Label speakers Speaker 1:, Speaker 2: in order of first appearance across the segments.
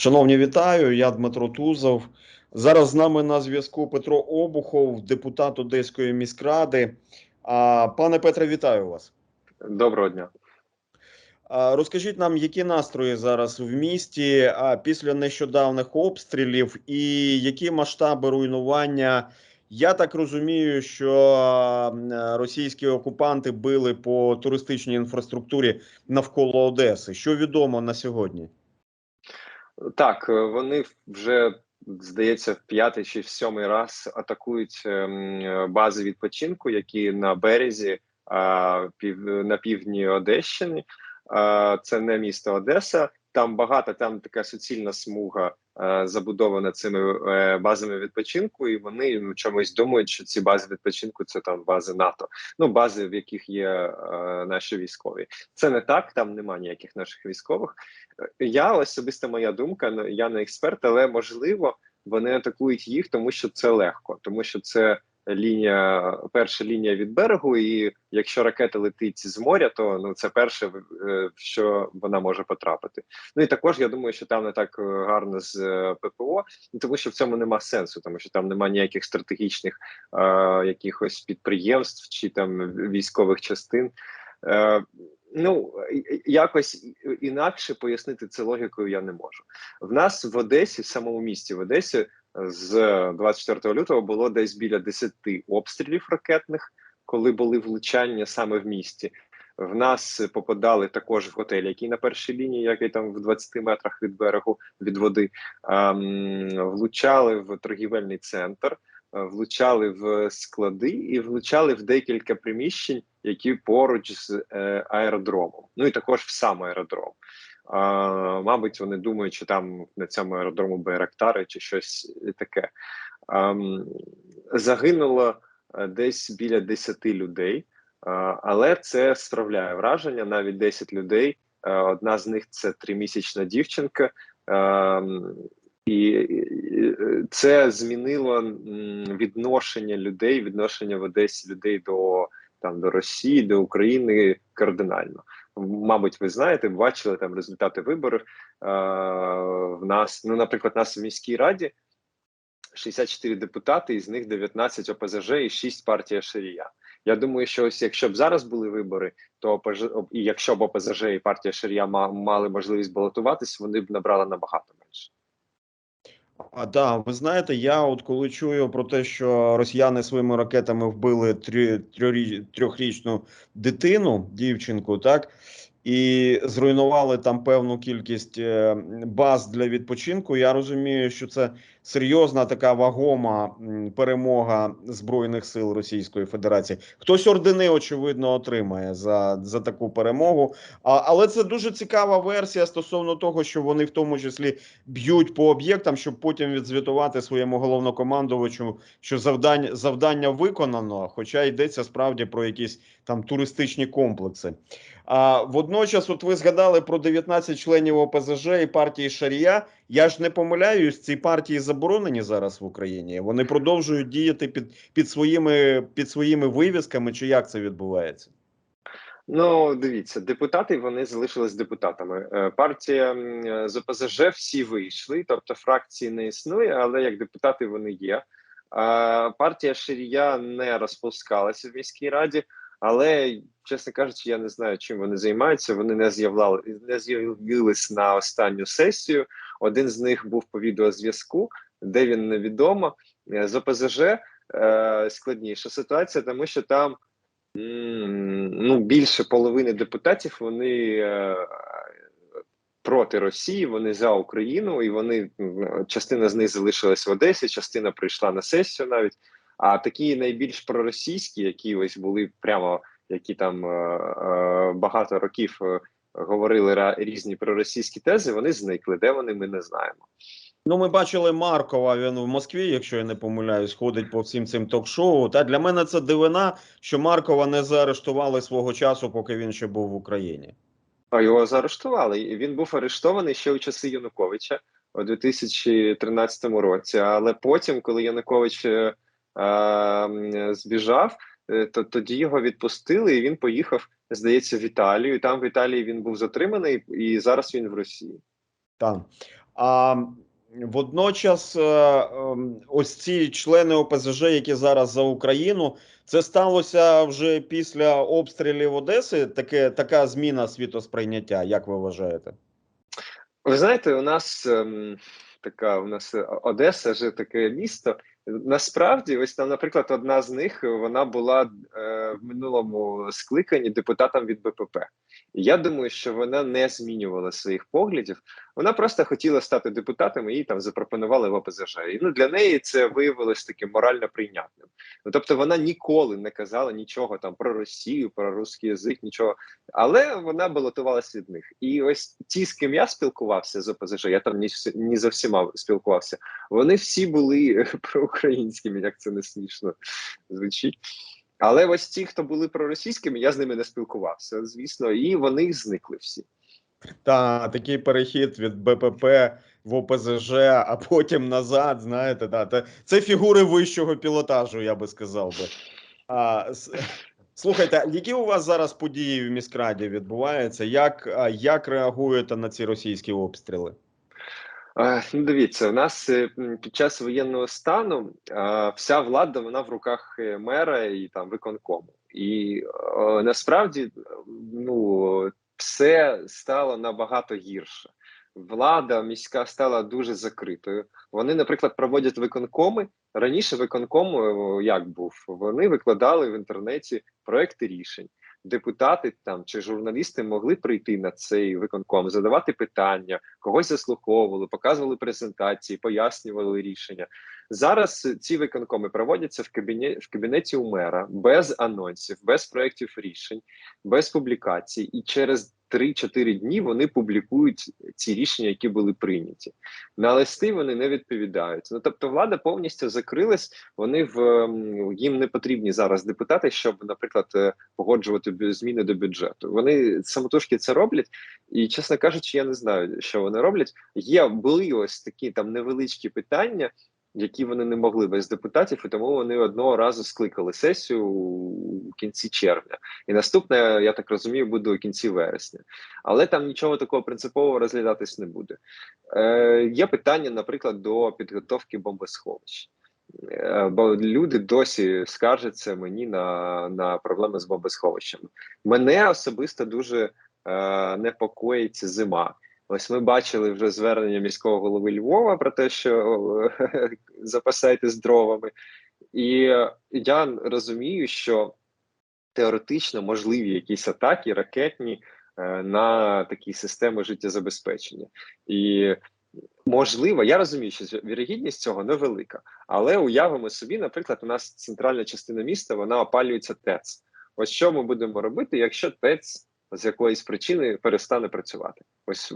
Speaker 1: Шановні, вітаю. Я Дмитро Тузов. Зараз з нами на зв'язку Петро Обухов, депутат Одеської міськради. Пане Петре, вітаю вас.
Speaker 2: Доброго дня.
Speaker 1: Розкажіть нам, які настрої зараз в місті після нещодавних обстрілів і які масштаби руйнування. Я так розумію, що російські окупанти били по туристичній інфраструктурі навколо Одеси. Що відомо на сьогодні?
Speaker 2: Так, е, вони вже здається в п'ятий чи в сьомий раз атакують ем, бази відпочинку, які на березі на півдні Одещини. Це не місто Одеса. Там багато, там така суцільна смуга е, забудована цими е, базами відпочинку, і вони ну, чомусь думають, що ці бази відпочинку це там бази НАТО. Ну бази, в яких є е, наші військові. Це не так, там немає ніяких наших військових. Я особисто моя думка, ну, я не експерт, але можливо вони атакують їх, тому що це легко, тому що це лінія, перша лінія від берегу. І якщо ракета летить з моря, то ну це перше, е, що вона може потрапити. Ну і також я думаю, що там не так е, гарно з е, ППО, тому що в цьому нема сенсу, тому що там немає ніяких стратегічних е, якихось підприємств чи там військових частин. Е, Ну якось інакше пояснити це логікою я не можу. В нас в Одесі, в самому місті в Одесі, з 24 лютого було десь біля 10 обстрілів ракетних, коли були влучання саме в місті. В нас попадали також в готель, який на першій лінії, який там в 20 метрах від берегу від води, ем, влучали в торгівельний центр, влучали в склади і влучали в декілька приміщень, які поруч з е, аеродромом. Ну і також в сам аеродром. Мабуть, вони думають, що там на цьому аеродрому Байрактари чи щось таке. Загинуло десь біля 10 людей, але це справляє враження. Навіть 10 людей. Одна з них це тримісячна дівчинка. І це змінило відношення людей, відношення в Одесі людей до там до Росії, до України кардинально. Мабуть, ви знаєте, бачили там результати виборів. Е, в нас, ну, наприклад, нас в міській раді 64 депутати, із них 19 ОПЗЖ і 6 партія Ширія. Я думаю, що ось якщо б зараз були вибори, то ОПЖ, і якщо б ОПЗЖ і партія Ширія мали можливість балотуватись, вони б набрали набагато менше.
Speaker 1: А да, ви знаєте, я от коли чую про те, що росіяни своїми ракетами вбили трьохрічну дитину, дівчинку, так і зруйнували там певну кількість е, баз для відпочинку. Я розумію, що це серйозна така вагома перемога збройних сил Російської Федерації. Хтось ордени очевидно отримає за за таку перемогу. А, Але це дуже цікава версія стосовно того, що вони в тому числі б'ють по об'єктам, щоб потім відзвітувати своєму головнокомандувачу, що завдання завдання виконано, хоча йдеться справді про якісь там туристичні комплекси. А водночас, от ви згадали про 19 членів ОПЗЖ і партії Шарія. Я ж не помиляюсь, ці партії заборонені зараз в Україні. Вони продовжують діяти під під своїми під своїми вивісками. Чи як це відбувається?
Speaker 2: Ну, дивіться, депутати вони залишились депутатами. Е, партія з ОПЗЖ всі вийшли, тобто фракції не існує, але як депутати вони є. Партія Ширія не розпускалася в міській раді. Але, чесно кажучи, я не знаю, чим вони займаються. Вони не з'являли не з'явились на останню сесію. Один з них був по відеозв'язку, де він невідомо е, з ОПЗЖ е, складніша ситуація, тому що там ну більше половини депутатів вони е, проти Росії, вони за Україну, і вони частина з них залишилась в Одесі, частина прийшла на сесію навіть. А такі найбільш проросійські, які ось були прямо які там е, е, багато років е, говорили різні проросійські тези, вони зникли. Де вони ми не знаємо.
Speaker 1: Ну, ми бачили Маркова. Він в Москві, якщо я не помиляюсь, ходить по всім цим ток-шоу. Та для мене це дивина, що Маркова не заарештували свого часу, поки він ще був в Україні.
Speaker 2: А його заарештували. Він був арештований ще у часи Януковича у 2013 році. Але потім, коли Янукович збіжав, е, то тоді його відпустили, і він поїхав, здається, в Італію. Там в Італії він був затриманий, і зараз він в Росії.
Speaker 1: Так. А водночас, е, ем, ось ці члени ОПЗЖ, які зараз за Україну, це сталося вже після обстрілів Одеси. Таке така зміна світосприйняття. Як ви вважаєте?
Speaker 2: Ви знаєте, у нас ем, така у нас е, Одеса ж таке місто. Насправді, ось там, наприклад, одна з них вона була е, в минулому скликанні депутатом від БПП. Я думаю, що вона не змінювала своїх поглядів. Вона просто хотіла стати депутатом і їй там запропонували в ОПЗЖ. І ну для неї це виявилось таким морально прийнятним. Ну тобто вона ніколи не казала нічого там про Росію, про русський язик, нічого, але вона балотувалась від них. І ось ті, з ким я спілкувався з ОПЗЖ, я там ні, ні за всіма спілкувався. Вони всі були проукраїнськими, як це не смішно звучить. Але ось ті, хто були проросійськими, я з ними не спілкувався, звісно, і вони зникли всі.
Speaker 1: Та такий перехід від БПП в ОПЗЖ, а потім назад. Знаєте, да, це, фігури вищого пілотажу, я би сказав би. А, слухайте, які у вас зараз події в міськраді відбуваються? Як, як реагуєте на ці російські обстріли?
Speaker 2: Ну, дивіться, у нас е, під час воєнного стану вся влада вона в руках е, мера і там виконкому. І насправді ну все стало набагато гірше. Влада міська стала дуже закритою. Вони, наприклад, проводять виконкоми. Раніше виконком е, як був? Вони викладали в інтернеті проекти рішень. Депутати там чи журналісти могли прийти на цей виконком, задавати питання, когось заслуховували, показували презентації, пояснювали рішення. Зараз ці виконкоми проводяться в кабінеті в кабінеті у мера без анонсів, без проєктів рішень, без публікацій, і через 3-4 дні вони публікують ці рішення, які були прийняті. На листи вони не відповідають. Ну тобто, влада повністю закрилась. Вони в їм не потрібні зараз депутати, щоб, наприклад, е, погоджувати зміни до бюджету. Вони самотужки це роблять, і чесно кажучи, я не знаю, що вони роблять. Є були ось такі там невеличкі питання. Які вони не могли без депутатів, і тому вони одного разу скликали сесію у кінці червня, і наступне, я так розумію, буде у кінці вересня. Але там нічого такого принципового розглядатись не буде. Е, Є питання, наприклад, до підготовки бомбосховищ. Е, Бо люди досі скаржаться мені на, на проблеми з бомбосховищами. Мене особисто дуже е, непокоїть зима. Ось ми бачили вже звернення міського голови Львова про те, що запасайтесь дровами. І я розумію, що теоретично можливі якісь атаки ракетні е, на такі системи життєзабезпечення. І можливо, я розумію, що вірогідність цього невелика, але уявимо собі, наприклад, у нас центральна частина міста вона опалюється ТЕЦ. Ось що ми будемо робити, якщо ТЕЦ з якоїсь причини перестане працювати? Ось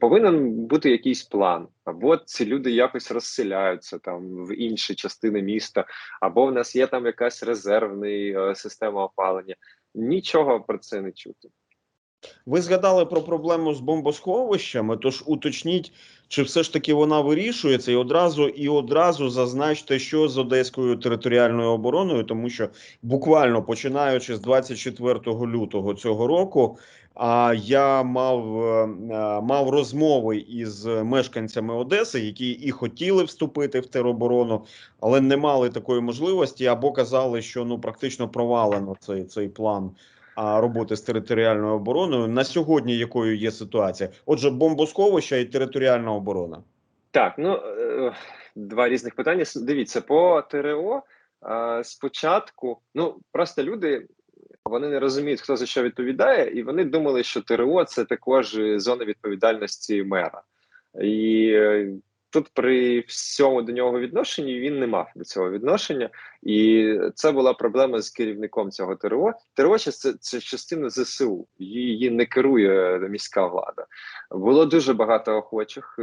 Speaker 2: повинен бути якийсь план, або ці люди якось розселяються там в інші частини міста, або в нас є там якась резервна е, система опалення. Нічого про це не чути.
Speaker 1: Ви згадали про проблему з бомбосховищами, тож уточніть, чи все ж таки вона вирішується, і одразу і одразу зазначте, що з Одеською територіальною обороною, тому що буквально починаючи з 24 лютого цього року, а я мав, е, е, мав розмови із мешканцями Одеси, які і хотіли вступити в тероборону, але не мали такої можливості, або казали, що ну практично провалено цей, цей план роботи з територіальною обороною. На сьогодні якою є ситуація? Отже, бомбосховища і територіальна оборона.
Speaker 2: Так, ну е, два різних питання. Дивіться, по ТРО спочатку, ну просто люди вони не розуміють, хто за що відповідає, і вони думали, що ТРО це також зона відповідальності мера. І е, тут при всьому до нього відношенні він не мав до цього відношення, і це була проблема з керівником цього ТРО. ТРО це, це частина ЗСУ, її не керує міська влада. Було дуже багато охочих, е,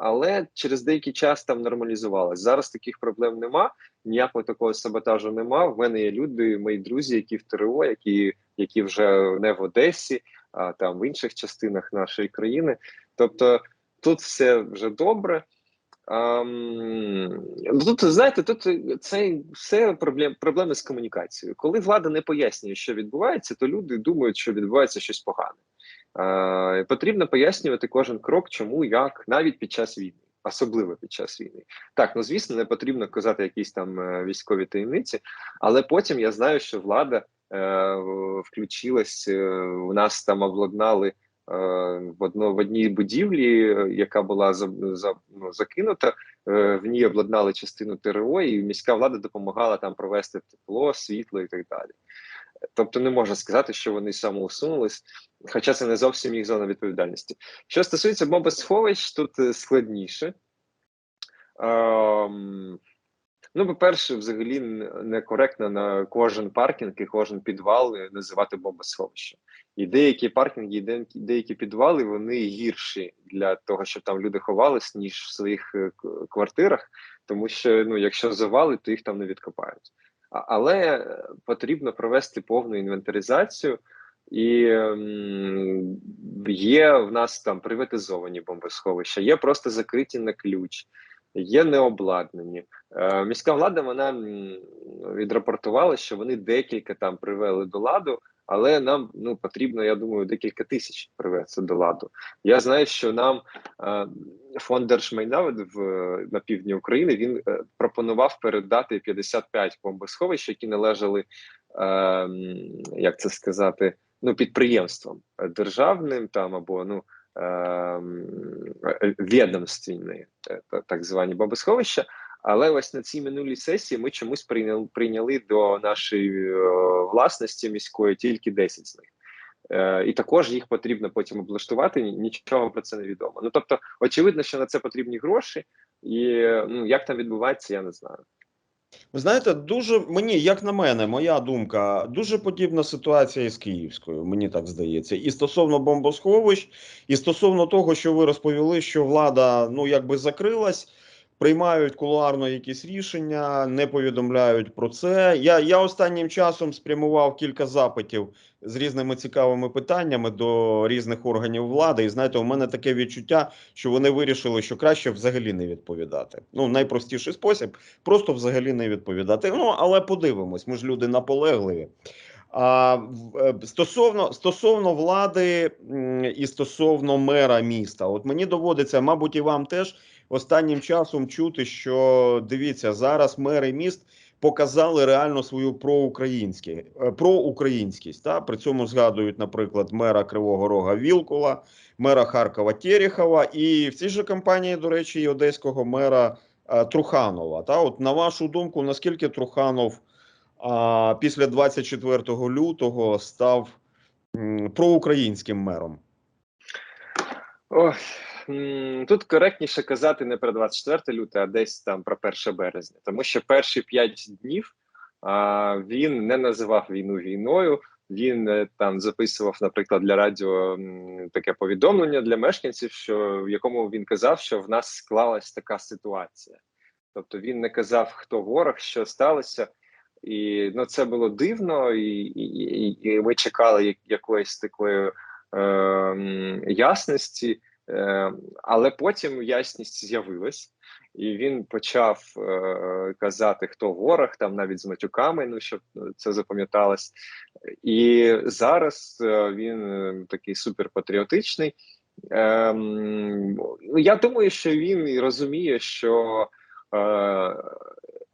Speaker 2: але через деякий час там нормалізувалось. Зараз таких проблем нема, ніякого такого саботажу нема. В мене є люди, мої друзі, які в ТРО, які, які вже не в Одесі, а там в інших частинах нашої країни. Тобто тут все вже добре. Ну, тут знаєте, тут це все проблем, проблеми з комунікацією. Коли влада не пояснює, що відбувається, то люди думають, що відбувається щось погане. Е, Потрібно пояснювати кожен крок, чому, як, навіть під час війни, особливо під час війни. Так, ну звісно, не потрібно казати якісь там е, військові таємниці, але потім я знаю, що влада е, включилась. Е, у нас там обладнали. Е, В одно в одній будівлі, яка була за, за ну, закинута, е, в ній обладнали частину ТРО, і міська влада допомагала там провести тепло, світло і так далі. Тобто не можна сказати, що вони самоусунулись, хоча це не зовсім їх зона відповідальності. Що стосується бомбосховищ, тут е, складніше. Ем, ну, по-перше, взагалі некоректно на кожен паркінг і кожен підвал називати бомбосховище. І деякі паркінги, і деякі, підвали вони гірші для того, щоб там люди ховались, ніж в своїх е, квартирах, тому що ну, якщо завали, то їх там не відкопають. Але е, потрібно провести повну інвентаризацію, і м, є в нас там приватизовані бомбосховища, є просто закриті на ключ, є необладнані. Е, міська влада вона відрапортувала, що вони декілька там привели до ладу. Але нам ну потрібно, я думаю, декілька тисяч привести до ладу. Я знаю, що нам е, фонд держмайна в на півдні України він е, пропонував передати 55 бомбосховищ, які належали, е, як це сказати, ну підприємствам е, державним там або ну е, е, відомственні, е, так звані бомбосховища. Але ось на цій минулій сесії ми чомусь прийняли, прийняли до нашої е, власності міської тільки 10 з них. Е, і також їх потрібно потім облаштувати. Нічого про це не відомо. Ну тобто, очевидно, що на це потрібні гроші, і е, ну як там відбувається, я не знаю.
Speaker 1: Ви знаєте, дуже мені, як на мене, моя думка, дуже подібна ситуація із Київською, мені так здається. І стосовно бомбосховищ, і стосовно того, що ви розповіли, що влада ну якби закрилась, приймають кулуарно якісь рішення, не повідомляють про це. Я, я останнім часом спрямував кілька запитів з різними цікавими питаннями до різних органів влади. І знаєте, у мене таке відчуття, що вони вирішили, що краще взагалі не відповідати. Ну, найпростіший спосіб просто взагалі не відповідати. Ну але подивимось, ми ж люди наполегливі. А е, стосовно стосовно влади і стосовно мера міста, от мені доводиться, мабуть, і вам теж останнім часом чути, що дивіться, зараз мери міст показали реально свою е, проукраїнськість. Та при цьому згадують, наприклад, мера Кривого Рога Вілкула, мера Харкова Терехова, і в цій же кампанії, до речі, і одеського мера е, Труханова. Та от на вашу думку, наскільки Труханов а, після 24 лютого став м, проукраїнським мером?
Speaker 2: Ох, тут коректніше казати не про 24 лютого, а десь там про 1 березня, тому що перші 5 днів а, він не називав війну війною. Він е, там записував, наприклад, для радіо таке повідомлення для мешканців, що в якому він казав, що в нас склалась така ситуація. Тобто він не казав, хто ворог, що сталося, і ну це було дивно, і, і, і, ми чекали якоїсь такої е, ясності, але потім ясність з'явилась, і він почав е, казати, хто ворог, там навіть з матюками, ну щоб це запам'яталось. І зараз е, він е, такий суперпатріотичний. Ем, ну, я думаю, що він і розуміє, що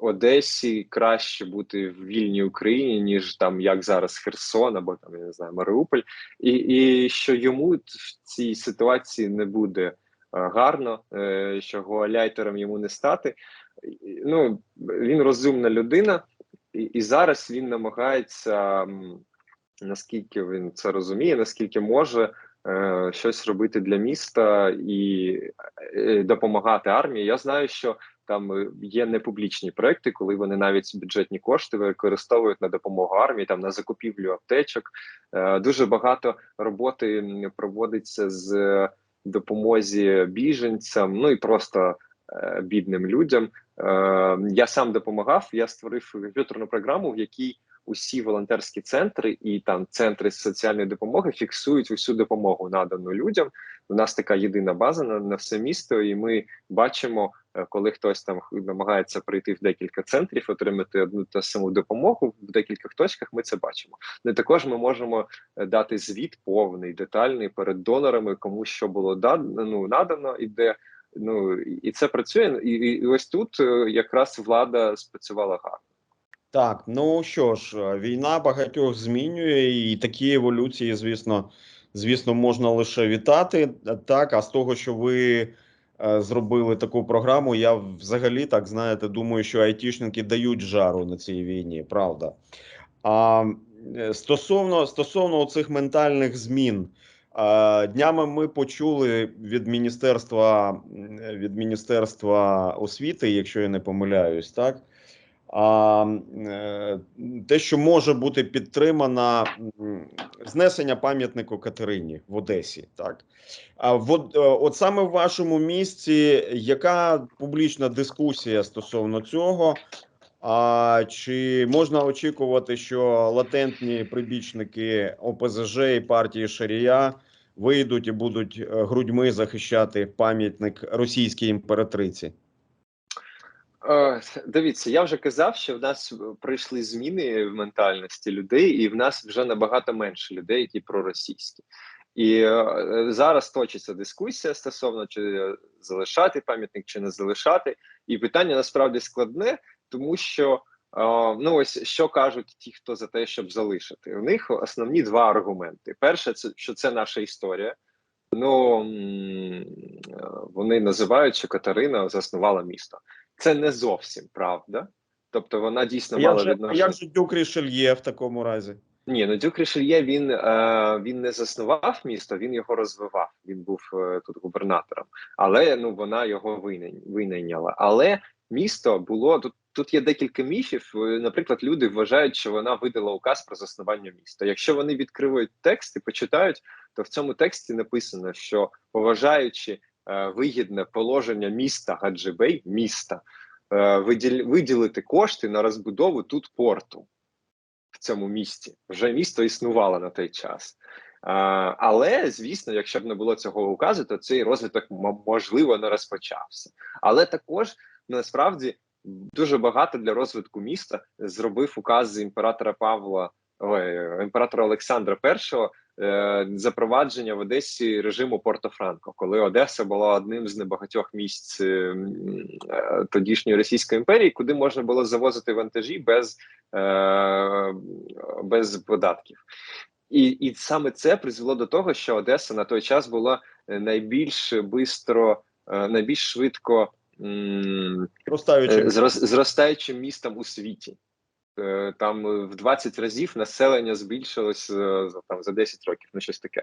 Speaker 2: Одесі краще бути в вільній Україні, ніж там як зараз Херсон або там я не знаю Маріуполь, і, і що йому в цій ситуації не буде е, гарно, е, що гоаляйтером йому не стати. Ну він розумна людина, і, і зараз він намагається, наскільки він це розуміє, наскільки може. е, Щось робити для міста і допомагати армії. Я знаю, що там е, є непублічні проекти, коли вони навіть бюджетні кошти використовують на допомогу армії, там на закупівлю аптечок. Е, Дуже багато роботи проводиться з допомозі біженцям, ну і просто е, бідним людям. Я сам допомагав. Я створив комп'ютерну програму, в якій усі волонтерські центри і там центри соціальної допомоги фіксують усю допомогу надану людям. У нас така єдина база на, на все місто, і ми бачимо коли хтось там намагається прийти в декілька центрів, отримати одну та саму допомогу в декількох точках, ми це бачимо. Ну і також ми можемо е, дати звіт повний, детальний перед донорами, кому що було дано, ну, надано і де. Ну і це працює. І, і ось тут е, якраз влада спрацювала гарно.
Speaker 1: Так, ну що ж, е, війна багатьох змінює, і такі еволюції, звісно, звісно, можна лише вітати. Е, Так, а з того, що ви е, зробили таку програму, я взагалі так знаєте, думаю, що айтішники дають жару на цій війні, правда. А е, стосовно стосовно цих ментальних змін, е, днями ми почули від міністерства від міністерства освіти, якщо я не помиляюсь, так. А е, те, що може бути підтримана знесення пам'ятнику Катерині в Одесі, так а от, е, от саме в вашому місці, яка публічна дискусія стосовно цього? А чи можна очікувати, що латентні прибічники ОПЗЖ і партії Шарія вийдуть і будуть е, грудьми захищати пам'ятник російській імператриці?
Speaker 2: Е, Дивіться, я вже казав, що в нас прийшли зміни в ментальності людей, і в нас вже набагато менше людей, які проросійські. І е, зараз точиться дискусія стосовно чи залишати пам'ятник, чи не залишати. І питання насправді складне, тому що е, ну ось що кажуть ті, хто за те, щоб залишити. У них основні два аргументи: перше, це що це наша історія. Ну вони називають, що Катерина заснувала місто. Це не зовсім правда. Тобто вона дійсно
Speaker 1: Як
Speaker 2: мала відношення.
Speaker 1: як же Дюк Рішельє в такому разі?
Speaker 2: Ні, ну Дюк Рішельє він, е, він не заснував місто, він його розвивав. Він був е, тут губернатором, але ну вона його винай- винайняла. Але місто було тут. Тут є декілька міфів. Е, Наприклад, люди вважають, що вона видала указ про заснування міста. Якщо вони відкривають текст і почитають, то в цьому тексті написано, що поважаючи вигідне положення міста Гаджибей, міста, е, виділити кошти на розбудову тут порту в цьому місті. Вже місто існувало на той час. Але звісно, якщо б не було цього указу, то цей розвиток можливо не розпочався. Але також насправді дуже багато для розвитку міста зробив указ імператора Павла, імператора Олександра І е, запровадження в Одесі режиму Порто-Франко, коли Одеса була одним з небагатьох місць е, м, е, тодішньої Російської імперії, куди можна було завозити вантажі без, е, без податків. І, і саме це призвело до того, що Одеса на той час була е, найбільш бистро, е, найбільш швидко м,
Speaker 1: Простаючи,
Speaker 2: е, зростаючим містом у світі. Е, Там е, в 20 разів населення збільшилось е, там за 10 років, ну щось таке.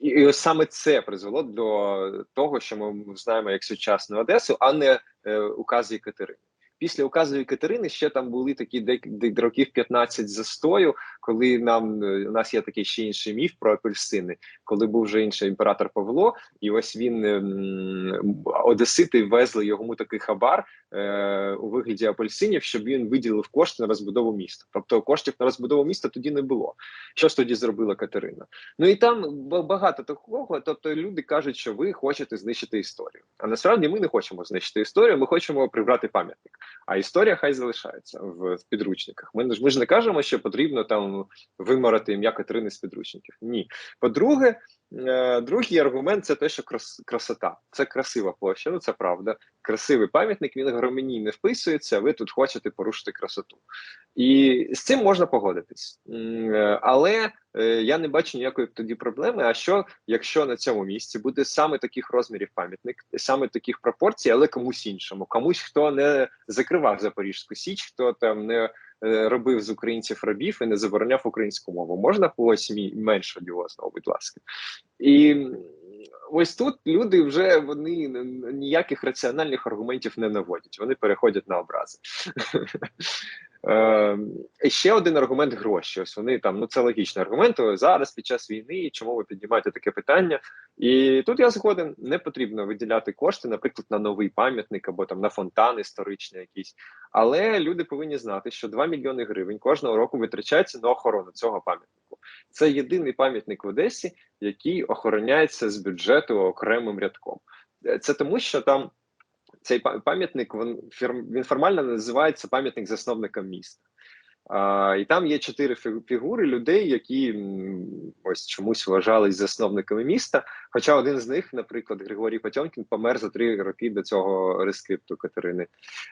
Speaker 2: І, і саме це призвело до того, що ми знаємо як сучасну Одесу, а не е, указ Екатерини. Після указу Екатерини ще там були такі дек- років 15 застою, коли нам е, у нас є такий ще інший міф про апельсини, коли був вже інший імператор Павло, і ось він ем, одесити везли йому такий хабар е, у вигляді апельсинів, щоб він виділив кошти на розбудову міста. Тобто коштів на розбудову міста тоді не було. Що ж тоді зробила Катерина? Ну і там багато такого. Тобто люди кажуть, що ви хочете знищити історію. А насправді ми не хочемо знищити історію, ми хочемо прибрати пам'ятник. А історія хай залишається в, підручниках. Ми, ж- ми ж не кажемо, що потрібно там виморати ім'я Катерини з підручників. Ні. По-друге, е, другий аргумент це те, що крас, красота. Це красива площа, ну це правда. Красивий пам'ятник, він гармонійно не вписується, ви тут хочете порушити красоту. І з цим можна погодитись. Е, Але е, я не бачу ніякої тоді проблеми. А що, якщо на цьому місці буде саме таких розмірів пам'ятник, саме таких пропорцій, але комусь іншому, комусь, хто не закривав Запорізьку Січ, хто там не робив з українців рабів і не забороняв українську мову. Можна когось менш одіозного, будь ласка. І ось тут люди вже вони ніяких раціональних аргументів не наводять. Вони переходять на образи. Е, ще один аргумент гроші. Ось вони там, ну це логічний аргумент. Зараз під час війни, чому ви піднімаєте таке питання? І тут я згоден, не потрібно виділяти кошти, наприклад, на новий пам'ятник або там на фонтан історичний якийсь. Але люди повинні знати, що 2 мільйони гривень кожного року витрачається на охорону цього пам'ятнику. Це єдиний пам'ятник в Одесі, який охороняється з бюджету окремим рядком. Е, Це тому, що там цей па- пам'ятник він, він формально називається пам'ятник засновникам міста. А, і там є чотири фігури людей, які ось чомусь вважались засновниками міста. Хоча один з них, наприклад, Григорій Потьомкін, помер за три роки до цього рескрипту Катерини.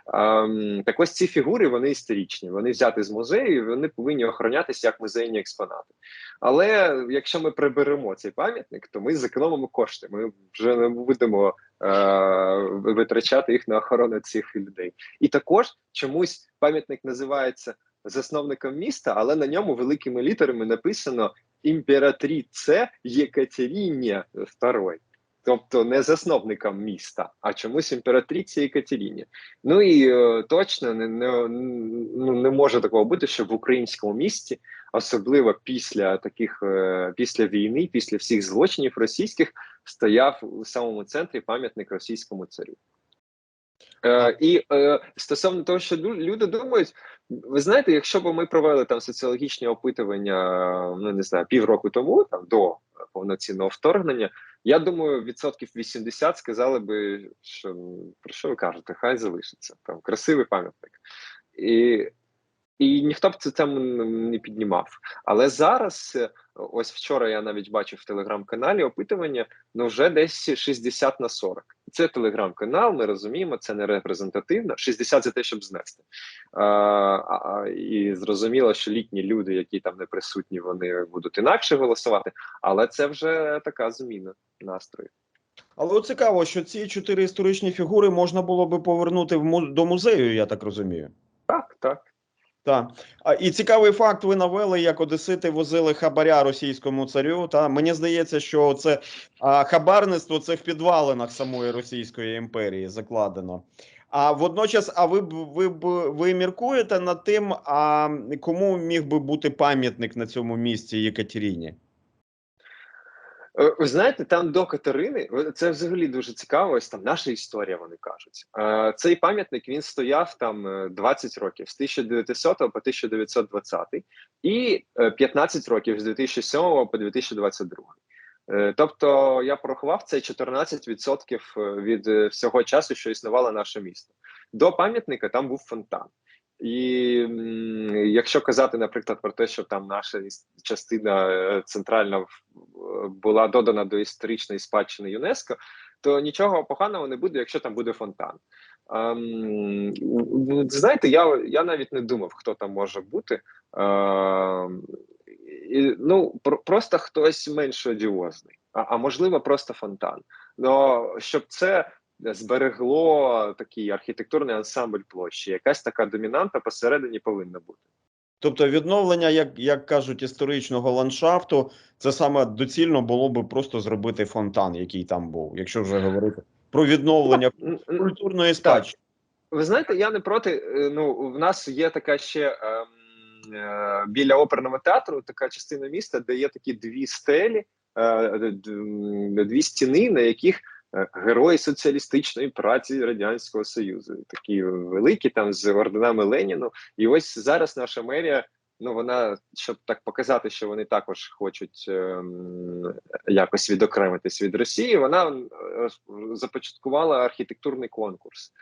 Speaker 2: А, так ось ці фігури вони історичні. Вони взяті з музею, і вони повинні охоронятися як музейні експонати. Але якщо ми приберемо цей пам'ятник, то ми зекономимо кошти. Ми вже не будемо е, витрачати їх на охорону цих людей. І також чомусь пам'ятник називається засновником міста, але на ньому великими літерами написано імператріце Єкатеріні II. Тобто не засновником міста, а чомусь імператриці Єкатеріні. Ну і е, точно не, не, ну, не може такого бути, що в українському місті, особливо після таких е, після війни, після всіх злочинів російських, стояв у самому центрі пам'ятник російському царю. Е, і е, стосовно того, що люди думають, ви знаєте, якщо б ми провели там соціологічні опитування, ну не знаю, півроку тому, там до повноцінного вторгнення, я думаю, відсотків 80 сказали би, що про що ви кажете, хай залишиться там красивий пам'ятник. І, і ніхто б це там не піднімав. Але зараз, е, ось вчора я навіть бачив в телеграм-каналі опитування, ну вже десь 60 на 40. Це телеграм-канал, ми розуміємо, це не репрезентативно. 60 за те, щоб знести. А, а, і зрозуміло, що літні люди, які там не присутні, вони будуть інакше голосувати, але це вже така зміна настрою.
Speaker 1: Але цікаво, що ці чотири історичні фігури можна було би повернути в до музею, я так розумію.
Speaker 2: Так, так.
Speaker 1: Так. І цікавий факт ви навели, як одесити возили хабаря російському царю. Та мені здається, що це хабарництво це в підвалинах самої Російської імперії закладено. А водночас, а ви б ви б ви міркуєте над тим, а кому міг би бути пам'ятник на цьому місці Єкатеріні?
Speaker 2: Е, Ви знаєте, там до Катерини е, це взагалі дуже цікаво. Ось там наша історія, вони кажуть. Е, Цей пам'ятник він стояв там е, 20 років з 1900 по 1920 і е, 15 років з 2007 по 2022. Е, Тобто я порахував це 14% від е, всього часу, що існувало наше місто. До пам'ятника там був фонтан. І якщо казати, наприклад, про те, що там наша частина е, центральна е, була додана до історичної спадщини ЮНЕСКО, то нічого поганого не буде, якщо там буде фонтан. Ем, ну, знаєте, я, я навіть не думав, хто там може бути. Ем, і, ну, про, просто хтось менш одіозний, а, а можливо, просто фонтан. Ну, щоб це зберегло такий архітектурний ансамбль площі. Якась така домінанта посередині повинна бути.
Speaker 1: Тобто відновлення, як, як кажуть, історичного ландшафту, це саме доцільно було би просто зробити фонтан, який там був, якщо вже говорити про відновлення
Speaker 2: Н- н-
Speaker 1: культурної спадщини.
Speaker 2: Ви знаєте, я не проти. е, Ну, в нас є така ще ем, е, біля оперного театру, така частина міста, де є такі дві стелі, е, дві стіни, на яких е, герої соціалістичної праці Радянського Союзу, такі великі, там з орденами Леніну. І ось зараз наша мерія. Ну, вона, щоб так показати, що вони також хочуть ем, якось відокремитись від Росії, вона е, започаткувала архітектурний конкурс.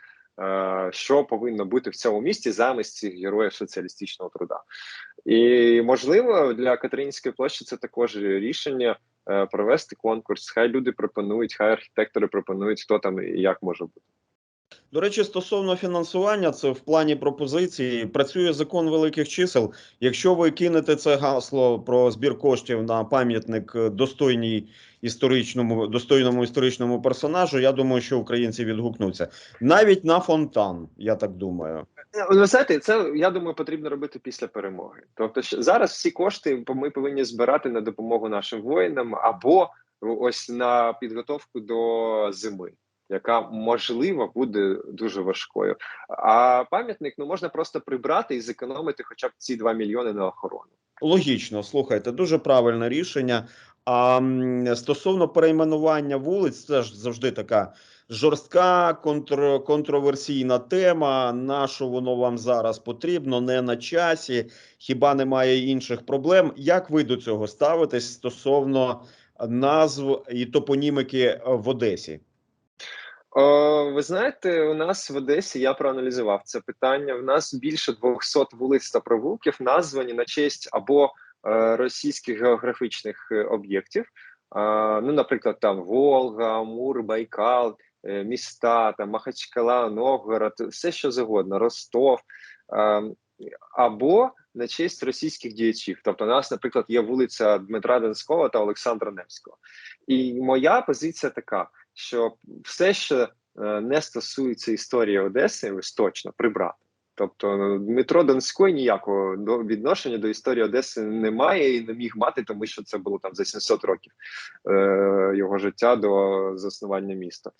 Speaker 2: Е, що повинно бути в цьому місті замість цих героїв соціалістичного труда. І можливо для Катеринської площі це також рішення е, провести конкурс. Хай люди пропонують, хай архітектори пропонують, хто там і як може бути.
Speaker 1: До речі, стосовно фінансування, це в плані пропозиції працює закон великих чисел. Якщо ви кинете це гасло про збір коштів на пам'ятник е, достойній історичному достойному історичному персонажу, я думаю, що українці відгукнуться навіть на фонтан. Я так думаю.
Speaker 2: Ну, Ви знаєте, це я думаю, потрібно робити після перемоги. Тобто, зараз всі кошти ми повинні збирати на допомогу нашим воїнам або ось на підготовку до зими, яка можливо буде дуже важкою. А пам'ятник ну можна просто прибрати і зекономити, хоча б ці 2 мільйони на охорону.
Speaker 1: Логічно, слухайте, дуже правильне рішення. А стосовно перейменування вулиць, це ж завжди така жорстка, контр, контроверсійна тема. На що воно вам зараз потрібно, не на часі, хіба немає інших проблем? Як ви до цього ставитесь стосовно назв і топонімики е, в Одесі?
Speaker 2: О, ви знаєте, у нас в Одесі я проаналізував це питання. У нас більше 200 вулиць та провулків названі на честь або е, російських географічних е, об'єктів. Е, ну, наприклад, там Волга, Амур, Байкал, е, міста, там Махачкала, Новгород, все що завгодно, Ростов. Е, або на честь російських діячів. Тобто, у нас, наприклад, є вулиця Дмитра Донського та Олександра Невського. І моя позиція така, що все, що е, не стосується історії Одеси, ось точно прибрати. Тобто ну, Дмитро Донський ніякого відношення до історії Одеси не має і не міг мати, тому що це було там за 700 років е, його життя до заснування міста.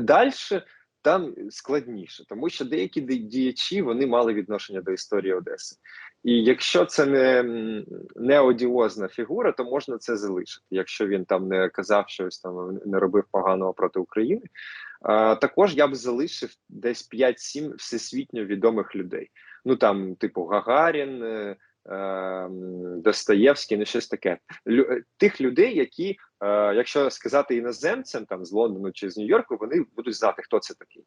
Speaker 2: Далі там складніше, тому що деякі діячі вони мали відношення до історії Одеси. І якщо це не не одіозна фігура, то можна це залишити, якщо він там не казав щось там, не робив поганого проти України. А, Також я б залишив десь 5-7 всесвітньо відомих людей. Ну там, типу Гагарін, е, Достоєвський, не щось таке. Лю, тих людей, які, е, якщо сказати іноземцям там з Лондону чи з Нью-Йорку, вони будуть знати, хто це такий.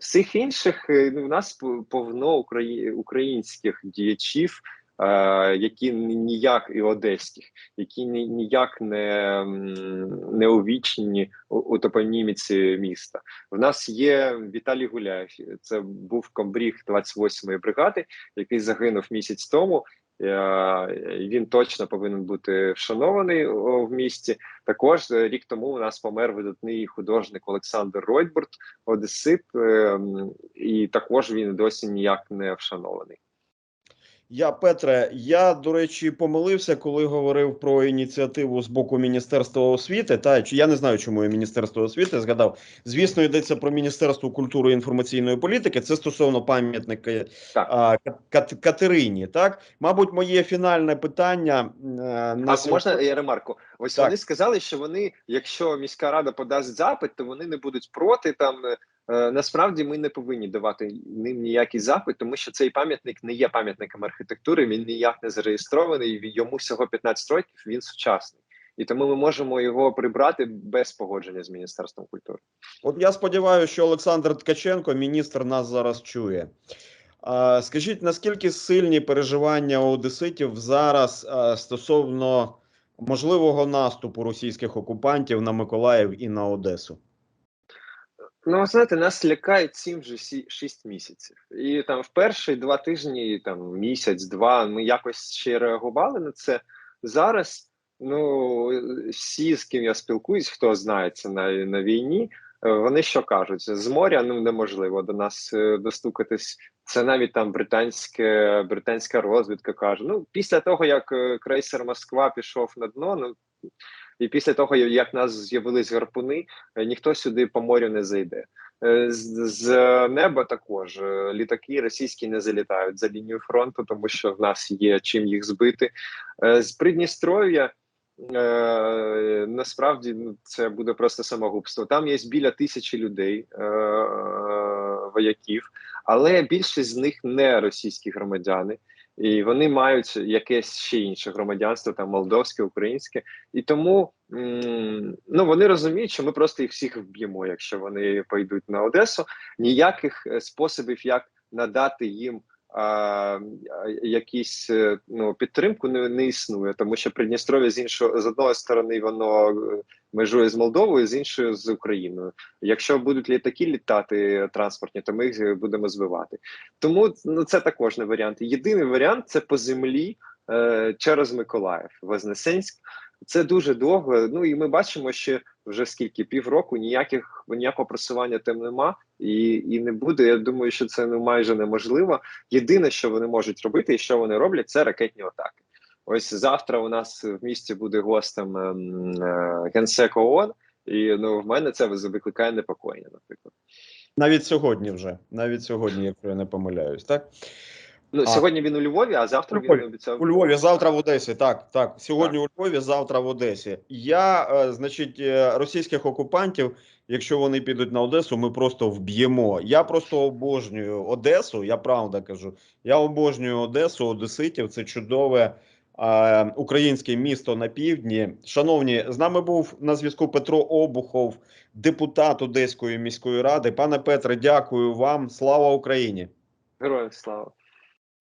Speaker 2: Всіх інших ну, у нас повно українських діячів, які ніяк і одеських, які ніяк не не увічні у топоніміці міста. В нас є Віталій Гуляєв. Це був комбріг 28-ї бригади, який загинув місяць тому. Е, він точно повинен бути вшанований в місті. Також е, рік тому у нас помер видатний художник Олександр Ройтбурт, Одесит, ем, і також він досі ніяк не вшанований.
Speaker 1: Я Петре, я до речі, помилився, коли говорив про ініціативу з боку Міністерства освіти. Та я не знаю, чому я Міністерство освіти згадав. Звісно, йдеться про Міністерство культури і інформаційної політики. Це стосовно пам'ятника Катерині. Так, мабуть, моє фінальне питання
Speaker 2: е, на а, можна я ремарку. Ось так. вони сказали, що вони, якщо міська рада подасть запит, то вони не будуть проти там. Е, насправді ми не повинні давати ним ніякий запит, тому що цей пам'ятник не є пам'ятником архітектури. Він ніяк не зареєстрований. Йому всього 15 років. Він сучасний. І тому ми можемо його прибрати без погодження з міністерством культури.
Speaker 1: От я сподіваюся, що Олександр Ткаченко, міністр, нас зараз чує. Скажіть, наскільки сильні переживання одеситів зараз стосовно можливого наступу російських окупантів на Миколаїв і на Одесу?
Speaker 2: Ну, знаєте, нас лякають сім вже шість місяців. І там в перші два тижні, там місяць-два, ми якось ще реагували на це. Зараз ну всі, з ким я спілкуюсь, хто знається на на війні, е, вони що кажуть? З моря ну неможливо до нас е, достукатись. Це навіть там британське, британська розвідка каже: ну, після того, як е, крейсер Москва пішов на дно, ну. І після того, як нас з'явились гарпуни, е, ніхто сюди по морю не зайде. Е, з, з неба також е, літаки російські не залітають за лінію фронту, тому що в нас є чим їх збити. З Придністров'я насправді ну, це буде просто самогубство. Там є біля тисячі людей, вояків, але більшість з них не російські громадяни і вони мають якесь ще інше громадянство, там молдовське, українське, і тому ну вони розуміють, що ми просто їх всіх вб'ємо, якщо вони пойдуть на Одесу. Ніяких е, способів, як надати їм а, якісь е, ну підтримку не не існує, тому що Придністров'я з іншого з одної сторони воно е, межує з Молдовою, з іншою з Україною. Якщо будуть літаки літати транспортні, то ми їх будемо збивати. Тому ну це також не варіант. Єдиний варіант це по землі е, через Миколаїв, Вознесенськ. Це дуже довго. Ну і ми бачимо, що вже скільки півроку ніяких ніякого просування там нема і і не буде. Я думаю, що це ну майже неможливо. Єдине, що вони можуть робити, і що вони роблять, це ракетні атаки. Ось завтра у нас в місті буде гостем ем, е, генсек ООН, і ну в мене це викликає непокоєння. Наприклад,
Speaker 1: навіть сьогодні вже навіть сьогодні, якщо я не помиляюсь, так.
Speaker 2: Ну, а, сьогодні він у Львові, а завтра він обіцяв
Speaker 1: у Львові. Завтра в Одесі. Так, так. Сьогодні так. у Львові, завтра в Одесі. Я, е, значить, е, російських окупантів, якщо вони підуть на Одесу, ми просто вб'ємо. Я просто обожнюю Одесу. Я правда кажу. Я обожнюю Одесу, Одеситів. Це чудове е, українське місто на півдні. Шановні, з нами був на зв'язку Петро Обухов, депутат Одеської міської ради. Пане Петре, дякую вам. Слава Україні!
Speaker 2: Героям слава!